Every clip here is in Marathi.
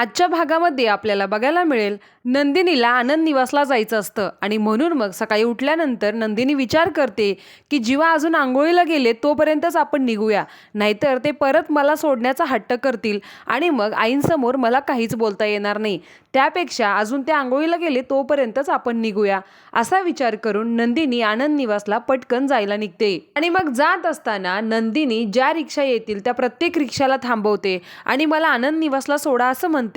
आजच्या भागामध्ये आपल्याला बघायला मिळेल नंदिनीला आनंद निवासला जायचं असतं. आणि म्हणून मग सकाळी उठल्यानंतर नंदिनी विचार करते की जीवा अजून आंघोळीला गेले तोपर्यंतच आपण निघूया. नाहीतर ते परत मला सोडण्याचा हट्ट करतील आणि मग आईंसमोर मला काहीच बोलता येणार नाही. त्यापेक्षा अजून ते आंघोळीला गेले तोपर्यंतच आपण निघूया. असा विचार करून नंदिनी आनंद निवासला पटकन जायला निघते. आणि मग जात असताना नंदिनी ज्या रिक्षा येतील त्या प्रत्येक रिक्षाला थांबवते. आणि मला आनंद निवासला सोडा असं म्हणते.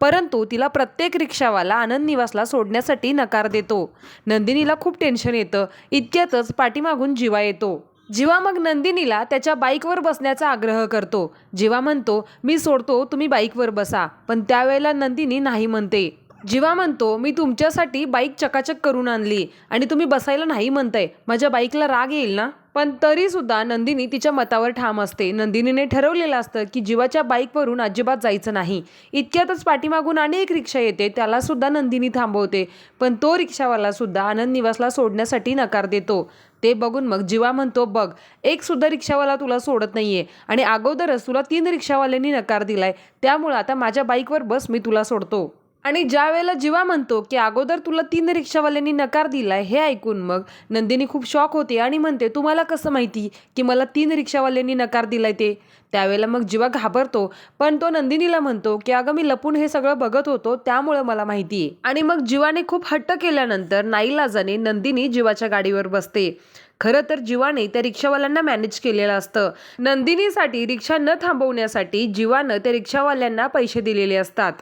परंतु तिला प्रत्येक रिक्षावाला आनंद निवासला सोडण्यासाठी नकार देतो. नंदिनीला खूप टेन्शन येतं. इतक्यातच पाठीमागून जिवा येतो. जीवा मग नंदिनीला त्याच्या बाईकवर बसण्याचा आग्रह करतो. जीवा म्हणतो मी सोडतो तुम्ही बाईकवर बसा. पण त्यावेळेला नंदिनी नाही म्हणते. जीवा म्हणतो मी तुमच्यासाठी बाईक चकाचक करून आणली आणि तुम्ही बसायला नाही म्हणताय. माझ्या बाईकला राग येईल ना? पण तरीसुद्धा नंदिनी तिच्या मतावर ठाम असते. नंदिनीने ठरवलेलं असतं की जीवाच्या बाईकवरून अजिबात जायचं नाही. इतक्यातच पाठीमागून आणि एक रिक्षा येते त्यालासुद्धा नंदिनी थांबवते. पण तो रिक्षावालासुद्धा आनंद निवासला सोडण्यासाठी नकार देतो. ते बघून मग जीवा म्हणतो बघ एक सुद्धा रिक्षावाला तुला सोडत नाहीये आणि अगोदरच तुला तीन रिक्षावाल्यांनी नकार दिलाय. त्यामुळं आता माझ्या बाईकवर बस मी तुला सोडतो. आणि ज्या वेळेला जीवा म्हणतो की अगोदर तुला तीन रिक्षावाल्यांनी नकार दिलाय हे ऐकून मग नंदिनी खूप शॉक होते आणि म्हणते तुम्हाला कसं माहिती की मला तीन रिक्षावाल्यांनी नकार दिलाय ते? त्यावेळेला मग जीवा घाबरतो पण तो नंदिनीला म्हणतो की अगं मी लपून हे सगळं बघत होतो त्यामुळे मला माहिती आहे आणि मग जीवाने खूप हट्ट केल्यानंतर नाईलाजाने नंदिनी जीवाच्या गाडीवर बसते. खरं तर जीवाने त्या रिक्षावाल्यांना मॅनेज केलेलं असतं. नंदिनीसाठी रिक्षा न थांबवण्यासाठी जीवानं त्या रिक्षावाल्यांना पैसे दिलेले असतात.